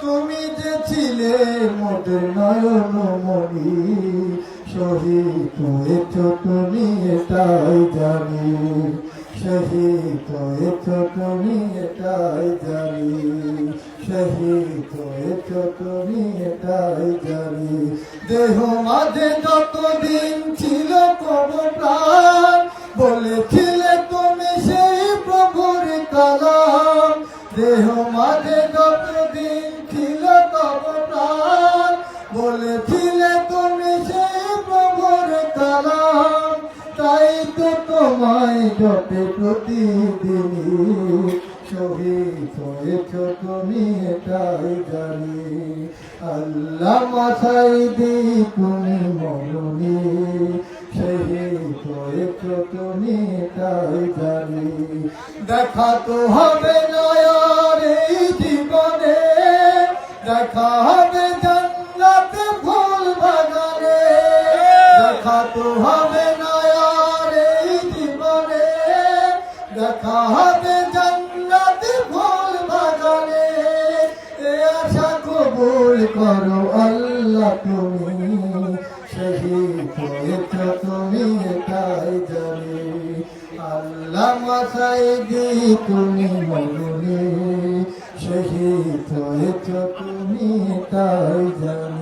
তুমি যে ছিলে মোদের নয়ন মনি শহীদ হয়েছ তুমি এটাই জানি। শহীদ হয়েছ তুমি এটাই জানি। শহীদ হয়েছ তুমি এটাই জানি। দেহ মাঝে যতদিন ছিল প্রাণ, বলেছিলে তুমি সেই প্রভুর কালাম দেহ মাঝে যতদিন ছিল তব প্রাণ। বলেছিলে তুমি সেই প্রভুর কালাম। তাই তো তোমায় জপে প্রতিদিনই। শহীদ হয়েছ তুমি এটাই জানি। আল্লাহ মাথায় দি তুমি মরণী শহীদ হয়েছ তুমি এটাই জানি। দেখা তো হবে না দেখা হবে জান্নাতে ফুল বাগানে। দেখা তো হবে না আর জীবনে। দেখা হবে জান্নাতে ফুল বাগানে। এ আশা কবুল করো আল্লাহ তুমি। শহীদ হয়েছ তুমি এটাই জানি। আল্লাহ মাথায় দি তুমি মরুনি জানি